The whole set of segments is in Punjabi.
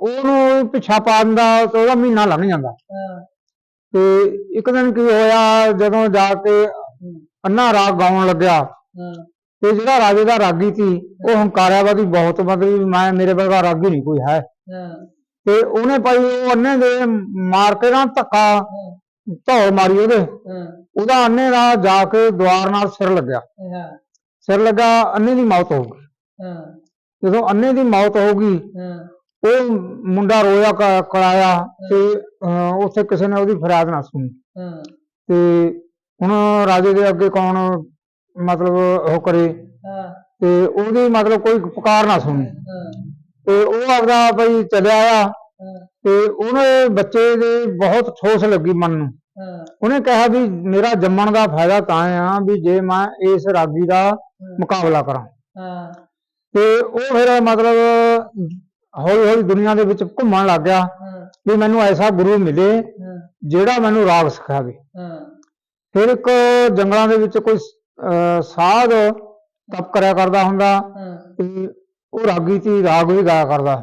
ਉਹਨੂੰ ਪਿੱਛਾ ਪਾ ਦਿੰਦਾ ਤੇ ਉਹਦਾ ਮਹੀਨਾ ਲੰਘ ਜਾਂਦਾ। ਤੇ ਇੱਕ ਦਿਨ ਕੀ ਹੋਇਆ ਜਦੋਂ ਜਾ ਕੇ ਅੰਨਾ ਰਾਗ ਗਾਉਣ ਲੱਗਿਆ ਤੇ ਜਿਹੜਾ ਰਾਜੇ ਦਾ ਰਾਗੀ ਸੀ ਉਹ ਹੰਕਾਰਿਆਵਾਦੀ ਬਹੁਤ ਮਤਲਬ ਮੈਂ ਮੇਰੇ ਵਰਗਾ ਰਾਗੀ ਨਹੀਂ ਕੋਈ ਹੈ। ਤੇ ਉਹਨੇ ਭਾਈ ਉਹ ਅੰਨੇ ਦੇ ਮਾਰ ਕੇ ਨਾ ਧੱਕਾ ਧੌਲ ਮਾਰੀ ਉਹਦੇ। ਉਹਦਾ ਅੰਨੇ ਦਾ ਜਾ ਕੇ ਦੁਆਰ ਨਾਲ ਸਿਰ ਲੱਗਿਆ। ਸਿਰ ਲੱਗਾ ਅੰਨੇ ਦੀ ਮੌਤ ਹੋ ਗਈ। ਜਦੋਂ ਅੰਨੇ ਦੀ ਮੌਤ ਹੋ ਗਈ ਉਹ ਮੁੰਡਾ ਰੋਇਆ ਕ- ਕਰਾਇਆ ਤੇ ਅਹ, ਉੱਥੇ ਕਿਸੇ ਨੇ ਉਹਦੀ ਫਰਿਆਦ ਨਾ ਸੁਣੀ। ਹਾਂ। ਤੇ ਹੁਣ ਰਾਜੇ ਦੇ ਅੱਗੇ ਕੌਣ ਮਤਲਬ ਉਹ ਕਰੇ? ਹਾਂ। ਤੇ ਉਹਦੀ ਮਤਲਬ ਕੋਈ ਪੁਕਾਰ ਨਾ ਸੁਣੀ। ਹਾਂ। ਤੇ ਉਹ ਆਪਦਾ ਬਈ ਚੱਲਿਆ ਆ। ਹਾਂ। ਤੇ ਉਹਨੇ ਬੱਚੇ ਦੇ ਬਹੁਤ ਠੋਸ ਲੱਗੀ ਮਨ ਨੂੰ। ਹਾਂ। ਉਹਨੇ ਕਿਹਾ ਵੀ ਮੇਰਾ ਜੰਮਣ ਦਾ ਫਾਇਦਾ ਤਾਂ ਆ ਵੀ ਜੇ ਮੈਂ ਇਸ ਰਾਗੀ ਦਾ ਮੁਕਾਬਲਾ ਕਰਾਂ। ਹਾਂ। ਤੇ ਉਹ ਫਿਰ ਮਤਲਬ ਹੌਲੀ ਹੌਲੀ ਦੁਨੀਆ ਦੇ ਵਿੱਚ ਘੁੰਮਣ ਲੱਗ ਗਿਆ ਵੀ ਮੈਨੂੰ ਐਸਾ ਗੁਰੂ ਮਿਲੇ ਜਿਹੜਾ ਮੈਨੂੰ ਰਾਗ ਸਿਖਾਵੇ। ਫਿਰ ਇੱਕ ਜੰਗਲਾਂ ਦੇ ਵਿੱਚ ਕੋਈ ਸਾਧ ਤਪ ਕਰਿਆ ਕਰਦਾ ਹੁੰਦਾ ਤੇ ਉਹ ਰਾਗੀ ਸੀ ਰਾਗ ਵੀ ਗਾਇਆ ਕਰਦਾ।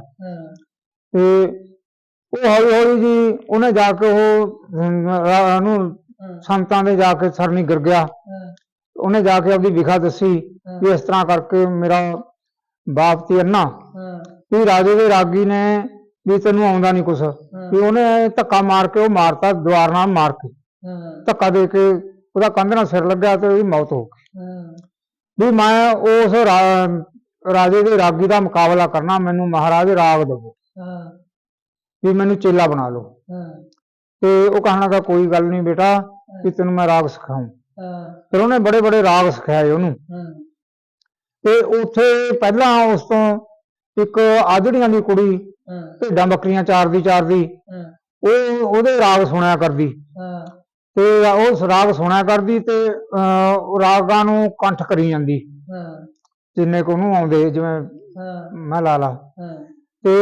ਤੇ ਉਹ ਹੌਲੀ ਹੌਲੀ ਜੀ ਉਹਨੇ ਜਾ ਕੇ ਉਹ ਨੂੰ ਸੰਤਾਂ ਦੇ ਜਾ ਕੇ ਸਰਨੀ ਗਿਰ ਗਿਆ। ਉਹਨੇ ਜਾ ਕੇ ਆਪਦੀ ਵਿਖਾ ਦੱਸੀ ਵੀ ਇਸ ਤਰ੍ਹਾਂ ਕਰਕੇ ਮੇਰਾ ਬਾਪ ਤੇ ਅੰਨਾ। ਵੀ ਰਾਜੇ ਦੇ ਰਾਗੀ ਨੇ ਵੀ ਤੈਨੂੰ ਆਉਂਦਾ ਨਹੀਂ ਕੁਛ। ਵੀ ਉਹਨੇ ਧੱਕਾ ਮਾਰ ਕੇ ਉਹ ਮਾਰਤਾ ਦੁਆਰ ਨਾਲ ਮਾਰ ਕੇ। ਧੱਕਾ ਦੇ ਕੇ ਉਹਦਾ ਕੰਧ ਨਾਲ ਸਿਰ ਲੱਗਿਆ ਤੇ ਉਹਦੀ ਮੌਤ ਹੋ ਗਈ। ਵੀ ਮੈਂ ਉਸ ਰਾਜੇ ਦੇ ਰਾਗੀ ਦਾ ਮੁਕਾਬਲਾ ਕਰਨਾ ਮੈਨੂੰ ਮਹਾਰਾਜ ਰਾਗ ਦੇਵੋ। ਵੀ ਮੈਨੂੰ ਚੇਲਾ ਬਣਾ ਲਓ। ਤੇ ਉਹ ਕਹਿਣ ਲੱਗਾ ਕੋਈ ਗੱਲ ਨਹੀਂ ਬੇਟਾ ਵੀ ਤੈਨੂੰ ਮੈਂ ਰਾਗ ਸਿਖਾਉਂ। ਫਿਰ ਉਹਨੇ ਬੜੇ ਬੜੇ ਰਾਗ ਸਿਖਾਏ ਉਹਨੂੰ। ਤੇ ਉੱਥੇ ਪਹਿਲਾਂ ਉਸ ਤੋਂ ਇੱਕ ਆਜੜੀਆਂ ਦੀ ਕੁੜੀ ਭੇਡਾਂ ਬੱਕਰੀਆਂ ਚਾਰਦੀ ਚਾਰਦੀ ਉਹ ਉਹਦੇ ਰਾਗ ਸੁਣਿਆ ਕਰਦੀ। ਤੇ ਉਹ ਰਾਗ ਸੁਣਿਆ ਕਰਦੀ ਤੇ ਰਾਗਾਂ ਨੂੰ ਕੰਠ ਕਰੀ ਜਾਂਦੀ। ਜਿੰਨੇ ਕੁ ਉਹਨੂੰ ਆਉਂਦੇ ਜਿਵੇਂ ਮੈਂ ਲਾ ਲਾ। ਤੇ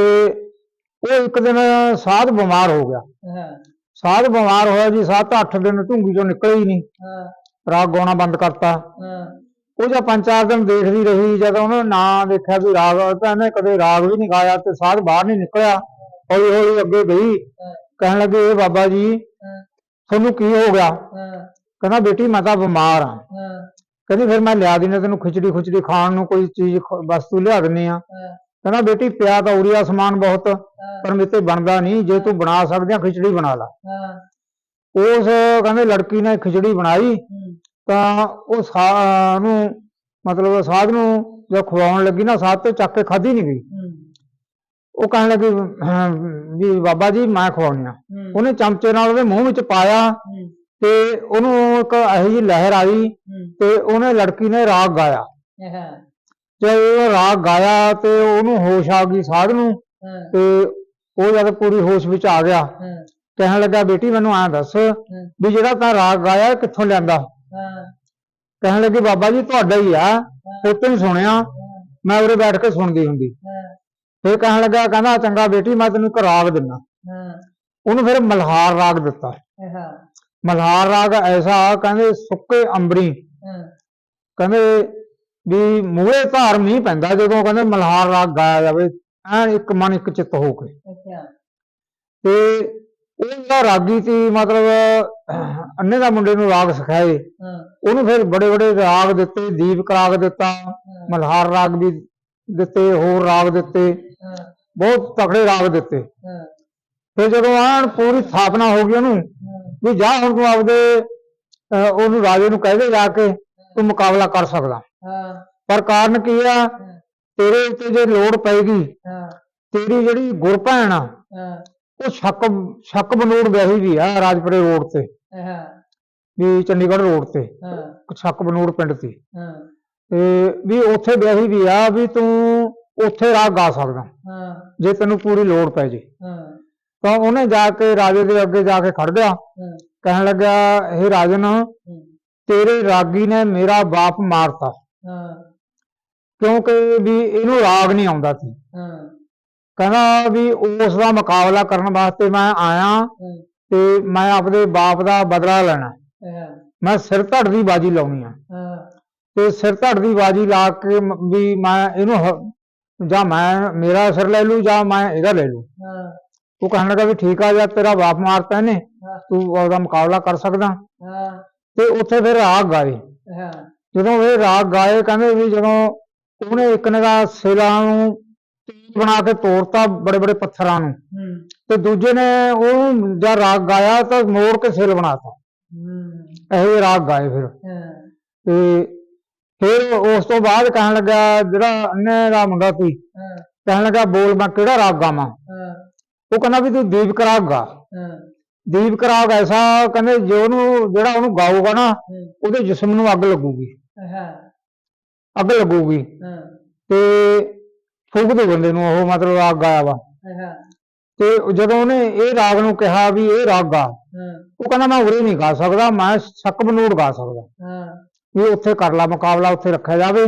ਉਹ ਇੱਕ ਦਿਨ ਸਾਧ ਬਿਮਾਰ ਹੋ ਗਿਆ। ਸਾਧ ਬਿਮਾਰ ਹੋਇਆ ਜੀ 7-8 ਦਿਨ ਢੂੰਗੀ ਚੋਂ ਨਿਕਲੇ ਹੀ ਨਹੀਂ। ਰਾਗ ਗਾਉਣਾ ਬੰਦ ਕਰਤਾ। ਉਹ ਜਾਂ ਪੰਜ ਚਾਰ ਦਿਨ ਦੇਖਦੀ ਰਹੀ ਜਦੋਂ ਉਹਨੇ ਨਾਂ ਦੇਖਿਆ ਵੀ ਰਾਗ ਤਾਂ ਇਹਨੇ ਕਦੇ ਰਾਗ ਵੀ ਨਹੀਂ ਗਾਇਆ ਤੇ ਸਾਧ ਬਾਹਰ ਨਹੀਂ ਨਿਕਲਿਆ। ਹੌਲੀ ਹੌਲੀ ਅੱਗੇ ਗਈ। ਕਹਿਣ ਲੱਗੇ ਇਹ ਬਾਬਾ ਜੀ ਤੁਹਾਨੂੰ ਕੀ ਹੋ ਗਿਆ? ਕਹਿੰਦਾ ਬੇਟੀ ਮੈਂ ਤਾਂ ਬਿਮਾਰ ਹਾਂ। ਕਹਿੰਦੀ ਫਿਰ ਮੈਂ ਲਿਆ ਦਿੰਦਾ ਤੈਨੂੰ ਖਿਚੜੀ ਖੁਚੜੀ ਖਾਣ ਨੂੰ ਕੋਈ ਚੀਜ਼ ਵਸਤੂ ਲਿਆ ਦਿੰਨੇ ਆ ਕਹਿੰਦਾ ਬੇਟੀ ਪਿਆ ਤਾਂ ਉਰੀਆ ਸਮਾਨ ਬਹੁਤ ਪਰ ਮੇਰੇ ਤੇ ਬਣਦਾ ਨਹੀਂ। ਜੇ ਤੂੰ ਬਣਾ ਸਕਦੀ ਆ ਖਿਚੜੀ ਬਣਾ ਲਾ। ਉਸ ਕਹਿੰਦੇ ਲੜਕੀ ਨੇ ਖਿਚੜੀ ਬਣਾਈ। ਤਾਂ ਉਹ ਸਾ ਨੂੰ ਮਤਲਬ ਸਾਧ ਨੂੰ ਜਦ ਖਵਾਉਣ ਲੱਗੀ ਨਾ ਸਾਧ ਤੇ ਚੱਕ ਕੇ ਖਾਧੀ ਨਹੀਂ ਗਈ। ਉਹ ਕਹਿਣ ਲੱਗੀ "ਹਾਂ, ਵੀ ਬਾਬਾ ਜੀ ਮੈਂ ਖਵਾਉਣੀ ਆ। ਉਹਨੇ ਚਮਚੇ ਨਾਲ ਉਹਦੇ ਮੂੰਹ ਵਿੱਚ ਪਾਇਆ ਤੇ ਉਹਨੂੰ ਇੱਕ ਇਹੋ ਜਿਹੀ ਲਹਿਰ ਆਈ ਤੇ ਉਹਨੇ ਲੜਕੀ ਨੇ ਰਾਗ ਗਾਇਆ। ਤੇ ਉਹ ਰਾਗ ਗਾਇਆ ਤੇ ਉਹਨੂੰ ਹੋਸ਼ ਆ ਗਈ ਸਾਧ ਨੂੰ ਤੇ ਉਹ ਜਦ ਪੂਰੀ ਹੋਸ਼ ਵਿੱਚ ਆ ਗਿਆ ਕਹਿਣ ਲੱਗਾ ਬੇਟੀ ਮੈਨੂੰ ਐਂ ਦੱਸ ਵੀ ਜਿਹੜਾ ਤਾਂ ਰਾਗ ਗਾਇਆ ਕਿੱਥੋਂ ਲਿਆਂਦਾ? ਹਾਂ। ਕਹਿਣ ਲੱਗੀ ਬਾਬਾ ਜੀ ਤੁਹਾਡਾ ਹੀ ਆ। ਉੱਤੇ ਹੀ ਸੁਣਿਆ। ਮੈਂ ਉਰੇ ਬੈਠ ਕੇ ਸੁਣਦੀ ਹੁੰਦੀ। ਫਿਰ ਕਹਿਣ ਲੱਗਾ ਕਹਿੰਦਾ ਚੰਗਾ ਬੇਟੀ ਮੈਂ ਤੈਨੂੰ ਇੱਕ ਰਾਗ ਉਹਨੂੰ ਫਿਰ ਮਲਹਾਰ ਰਾਗ ਦਿੱਤਾ। ਮਲਹਾਰ ਰਾਗ ਐਸਾ ਕਹਿੰਦੇ ਸੁੱਕੇ ਅੰਬਰੀ। ਕਹਿੰਦੇ ਵੀ ਮੂਹਰੇ ਧਾਰ ਮੀਂਹ ਪੈਂਦਾ ਜਦੋਂ ਕਹਿੰਦੇ ਮਲਹਾਰ ਰਾਗ ਗਾਇਆ ਜਾਵੇ ਐਨ ਇੱਕ ਮਨ ਇੱਕ ਚਿੱਤ ਹੋ ਕੇ। ਅੱਛਾ। ਤੇ ਉਹ ਜਿਹੜਾ ਰਾਗੀ ਸੀ ਮਤਲਬ ਅੰਨੇ ਦਾ ਮੁੰਡੇ ਨੂੰ ਰਾਗ ਸਿਖਾਏ। ਹਾਂ। ਉਹਨੂੰ ਫਿਰ ਬੜੇ ਬੜੇ ਰਾਗ ਦਿੱਤੇ ਦੀਪਕ ਰਾਗ ਦਿੱਤਾ ਮਲਹਾਰ ਰਾਗ ਵੀ ਦਿੱਤੇ ਹੋਰ ਰਾਗ ਦਿੱਤੇ। ਬਹੁਤ ਤਕੜੇ ਰਾਗ ਦਿੱਤੇ। ਫਿਰ ਜਦੋਂ ਆਣ ਪੂਰੀ ਸਥਾਪਨਾ ਹੋ ਗਈ ਉਹਨੂੰ ਵੀ ਜਾ ਹੁਣ ਤੂੰ ਆਪਦੇ ਉਹਨੂੰ ਰਾਜੇ ਨੂੰ ਕਹਿ ਦੇ ਜਾ ਕੇ ਤੂੰ ਮੁਕਾਬਲਾ ਕਰ ਸਕਦਾ। ਪਰ ਕਾਰਨ ਕੀ ਆ? ਤੇਰੇ ਉੱਤੇ ਜੇ ਲੋੜ ਪਏਗੀ ਹਾਂ। ਤੇਰੀ ਜਿਹੜੀ ਗੁਰਭੈਣ ਆ ਉਹ ਸ਼ੱਕ ਸ਼ੱਕ ਬਨੂੜ ਵਿਆਹੀ ਵੀ ਆ ਰਾਜਪੁਰੇ ਰੋਡ ਤੇ। ਹਾਂ। ਵੀ ਚੰਡੀਗੜ੍ਹ ਰੋਡ ਤੇ। ਹਾਂ। ਸ਼ੱਕ ਬਨੂੜ ਪਿੰਡ ਸੀ। ਹਾਂ। ਤੇ ਵੀ ਉੱਥੇ ਵਿਆਹੀ ਵੀ ਆ ਵੀ ਤੂੰ ਉੱਥੇ ਰਾਗ ਗਾ ਸਕਦਾ। ਹਾਂ। ਜੇ ਤੈਨੂੰ ਪੂਰੀ ਲੋੜ ਪੈ ਜੇ। ਹਾਂ। ਤਾਂ ਉਹਨੇ ਜਾ ਕੇ ਰਾਜੇ ਦੇ ਅੱਗੇ ਜਾ ਕੇ ਖੜ ਗਿਆ। ਕਹਿਣ ਲੱਗਾ ਇਹ ਰਾਜਨ ਤੇਰੇ ਰਾਗੀ ਨੇ ਮੇਰਾ ਬਾਪ ਮਾਰਤਾ। ਹਾਂ। ਕਿਉਂਕਿ ਵੀ ਇਹਨੂੰ ਰਾਗ ਨਹੀਂ ਆਉਂਦਾ ਸੀ। ਹਾਂ। ਕਹਿੰਦਾ ਵੀ ਉਸ ਦਾ ਮੁਕਾਬਲਾ ਕਰਨ ਵਾਸਤੇ ਮੈਂ ਆਇਆ ਤੇ ਮੈਂ ਆਪਦੇ ਬਾਪ ਦਾ ਬਦਲਾ ਲੈਣਾ। ਮੈਂ ਸਿਰ ਧੜ ਦੀ ਬਾਜੀ ਲਾਉਣੀ ਆ। ਤੇ ਸਿਰ ਧੜ ਦੀ ਬਾਜੀ ਲਾ ਕੇ ਵੀ ਮੈਂ ਇਹਨੂੰ ਜਾਂ ਮੈਂ ਮੇਰਾ ਸਿਰ ਲੈ ਲੂ ਜਾਂ ਮੈਂ ਇਹਦਾ ਲੈ ਲੂ ਉਹ ਕਹਿਣ ਲੱਗਾ ਵੀ ਠੀਕ ਆ ਜਾਂ ਤੇਰਾ ਬਾਪ ਮਾਰਤਾ ਇਹਨੇ। ਹਾਂ। ਤੂੰ ਉਹਦਾ ਮੁਕਾਬਲਾ ਕਰ ਸਕਦਾ। ਤੇ ਉੱਥੇ ਫਿਰ ਰਾਗ ਗਾਏ। ਜਦੋਂ ਇਹ ਰਾਗ ਗਾਏ ਕਹਿੰਦੇ ਵੀ ਜਦੋਂ ਉਹਨੇ ਇੱਕ ਨੇ ਦਾ ਨੂੰ ਬਣਾ ਕੇ ਤੋੜਤਾ ਬੜੇ ਬੜੇ ਪੱਥਰਾਂ ਨੂੰ। ਤੇ ਦੂਜੇ ਨੇ ਉਹ ਜਦ ਰਾਗ ਗਾਇਆ ਤਾਂ ਮੋੜ ਕੇ ਸਿਰ ਬਣਾਤਾ। ਹੂੰ। ਇਹੋ ਰਾਗ ਗਾਏ ਫਿਰ। ਤੇ ਫਿਰ ਉਸ ਤੋਂ ਬਾਅਦ ਕਹਿਣ ਲੱਗਾ ਜਿਹੜਾ ਅੰਨੇ ਦਾ ਮੁੰਡਾ ਸੀ ਕਹਿਣ ਲੱਗਾ ਬੋਲ ਮੈਂ ਕਿਹੜਾ ਰਾਗ ਗਾਵਾਂ? ਉਹ ਕਹਿੰਦਾ ਵੀ ਤੂੰ ਦੀਪਕ ਰਾਗ ਗਾ। ਦੀਪਕ ਰਾਗ ਐਸਾ ਕਹਿੰਦੇ ਜੇ ਉਹਨੂੰ ਜਿਹੜਾ ਉਹਨੂੰ ਗਾਊਗਾ ਨਾ ਉਹਦੇ ਜਿਸਮ ਨੂੰ ਅੱਗ ਲੱਗੂਗੀ। ਅੱਗ ਲੱਗੂਗੀ। ਤੇ ਫੂਕ ਦੇ ਬੰਦੇ ਨੂੰ ਉਹ ਮਤਲਬ ਰਾਗ ਗਾਇਆ ਵਾ। ਹਾਂ ਤੇ ਜਦੋਂ ਉਹਨੇ ਇਹ ਰਾਗ ਨੂੰ ਕਿਹਾ ਵੀ ਇਹ ਰਾਗ ਗਾ ਉਹ ਕਹਿੰਦਾ ਮੈਂ ਉਰੇ ਨਹੀਂ ਗਾ ਸਕਦਾ ਮੈਂ ਸ਼ੱਕ ਬਨੂੜ ਗਾ ਸਕਦਾ। ਹਾਂ। ਵੀ ਉੱਥੇ ਕਰ ਲਾ ਮੁਕਾਬਲਾ ਉੱਥੇ ਰੱਖਿਆ ਜਾਵੇ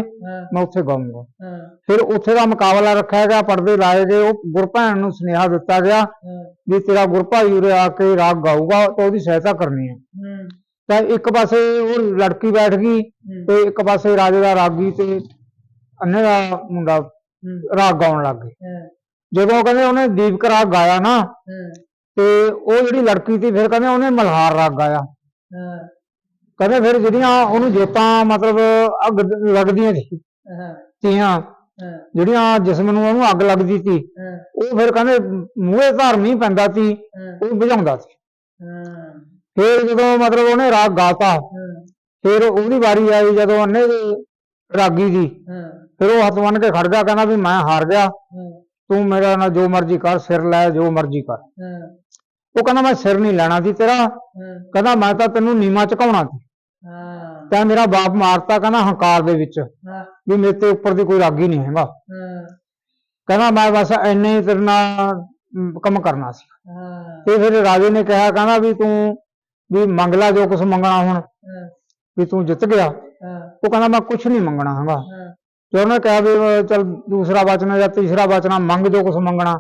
ਮੈਂ ਉੱਥੇ ਗਾਊਂਗਾ। ਹਾਂ। ਫਿਰ ਉੱਥੇ ਦਾ ਮੁਕਾਬਲਾ ਰੱਖਿਆ ਗਿਆ ਪਰਦੇ ਲਾਏ ਗਏ ਉਹ ਗੁਰਭੈਣ ਨੂੰ ਸੁਨੇਹਾ ਦਿੱਤਾ ਗਿਆ ਵੀ ਤੇਰਾ ਗੁਰਭਾਈ ਉਰੇ ਆ ਕੇ ਰਾਗ ਗਾਊਗਾ ਤਾਂ ਉਹਦੀ ਸਹਾਇਤਾ ਕਰਨੀ ਹੈ। ਤਾਂ ਇੱਕ ਪਾਸੇ ਉਹ ਲੜਕੀ ਬੈਠ ਗਈ ਤੇ ਇੱਕ ਪਾਸੇ ਰਾਜੇ ਦਾ ਰਾਗੀ ਤੇ ਅੰਨੇ ਦਾ ਮੁੰਡਾ ਰਾਗ ਗਾਉਣ ਲੱਗ ਗਏ। ਜਦੋਂ ਕਹਿੰਦੇ ਉਹਨੇ ਦੀਪਕ ਰਾਗ ਗਾਇਆ ਨਾ ਤੇ ਉਹ ਜਿਹੜੀ ਲੜਕੀ ਸੀ ਫਿਰ ਕਹਿੰਦੇ ਉਹਨੇ ਮਲਹਾਰ ਰਾਗ ਗਾਇਆ। ਕਹਿੰਦੇ ਫਿਰ ਜਿਹੜੀਆਂ ਉਹਨੂੰ ਜੋਤਾਂ ਮਤਲਬ ਅੱਗ ਲੱਗਦੀਆਂ ਸੀ ਤੀਆਂ ਜਿਹੜੀਆਂ ਜਿਸਮ ਨੂੰ ਉਹਨੂੰ ਅੱਗ ਲੱਗਦੀ ਸੀ ਉਹ ਫਿਰ ਕਹਿੰਦੇ ਮੂਹੇ ਧਾਰ ਨਹੀਂ ਪੈਂਦਾ ਸੀ ਉਹ ਬੁਝਾਉਂਦਾ ਸੀ। ਫਿਰ ਜਦੋਂ ਮਤਲਬ ਉਹਨੇ ਰਾਗ ਗਾਤਾ ਫਿਰ ਉਹਦੀ ਵਾਰੀ ਆਈ ਜਦੋਂ ਉਹਨੇ ਰਾਗੀ ਦੀ। ਫਿਰ ਉਹ ਹੱਥ ਬੰਨ ਕੇ ਖੜ ਗਿਆ ਕਹਿੰਦਾ ਵੀ ਮੈਂ ਹਾਰ ਗਿਆ। ਤੂੰ ਮੇਰਾ ਨਾਲ ਜੋ ਮਰਜ਼ੀ ਕਰ ਸਿਰ ਲੈ ਜੋ ਮਰਜ਼ੀ ਕਰ। ਉਹ ਕਹਿੰਦਾ ਮੈਂ ਸਿਰ ਨਹੀਂ ਲੈਣਾ ਸੀ ਤੇਰਾ। ਕਹਿੰਦਾ ਮੈਂ ਤਾਂ ਤੈਨੂੰ ਨੀਮਾ ਝੁਕਾਉਣਾ ਸੀ। ਤੈਂ ਮੇਰਾ ਬਾਪ ਮਾਰਤਾ ਕਹਿੰਦਾ ਹੰਕਾਰ ਦੇ ਵਿੱਚ। ਵੀ ਮੇਰੇ ਤੇ ਉੱਪਰ ਦੀ ਕੋਈ ਰਾਗੀ ਨਹੀਂ ਹੈਗਾ। ਕਹਿੰਦਾ ਮੈਂ ਬਸ ਇੰਨੇ ਹੀ ਤੇਰੇ ਨਾਲ ਕੰਮ ਕਰਨਾ ਸੀ। ਤੇ ਫਿਰ ਰਾਜੇ ਨੇ ਕਿਹਾ ਕਹਿੰਦਾ ਵੀ ਤੂੰ ਵੀ ਮੰਗ ਲੈ ਜੋ ਕੁਝ ਮੰਗਣਾ ਹੁਣ। ਵੀ ਤੂੰ ਜਿੱਤ ਗਿਆ। ਉਹ ਕਹਿੰਦਾ ਮੈਂ ਕੁਝ ਨਹੀਂ ਮੰਗਣਾ ਹੈਗਾ। ਤੇ ਉਹਨੇ ਕਿਹਾ ਵੀ ਚੱਲ ਦੂਸਰਾ ਵਚਨ ਜਾਂ ਤੀਸਰਾ ਵਚਨ ਆ, ਮੰਗ ਜੋ ਕੁਝ ਮੰਗਣਾ।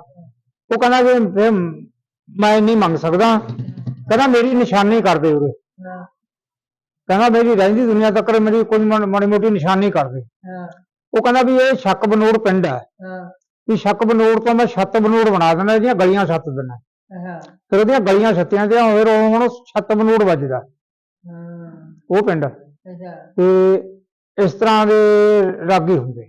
ਉਹ ਕਹਿੰਦਾ ਵੀ ਫਿਰ ਮੈਂ ਨਹੀਂ ਮੰਗ ਸਕਦਾ। ਕਹਿੰਦਾ ਮੇਰੀ ਨਿਸ਼ਾਨੀ ਕਰ ਦੇ ਉਰੇ। ਕਹਿੰਦਾ ਮੇਰੀ ਰਹਿੰਦੀ ਦੁਨੀਆ ਤੱਕ ਮੇਰੀ ਕੋਈ ਮਾੜੀ ਮੋਟੀ ਨਿਸ਼ਾਨੀ ਕਰ ਦੇ। ਉਹ ਕਹਿੰਦਾ ਵੀ ਇਹ ਸ਼ੱਕ ਬਨੋੜ ਪਿੰਡ ਹੈ। ਵੀ ਸ਼ੱਕ ਬਨੋੜ ਤੋਂ ਮੈਂ ਛੱਤ ਬਨੋੜ ਬਣਾ ਦੇਣਾ ਇਹਦੀਆਂ ਗਲੀਆਂ ਛੱਤ ਹਾਂ, ਫਿਰ ਉਹਦੀਆਂ ਗਲੀਆਂ ਛੱਤੀਆਂ ਤੇ ਫਿਰ ਉਹ ਹੁਣ ਛੱਤ ਬਨੋੜ ਵੱਜਦਾ। ਉਹ ਪਿੰਡ। ਤੇ ਇਸ ਤਰ੍ਹਾਂ ਦੇ ਰਾਗੀ ਹੁੰਦੇ।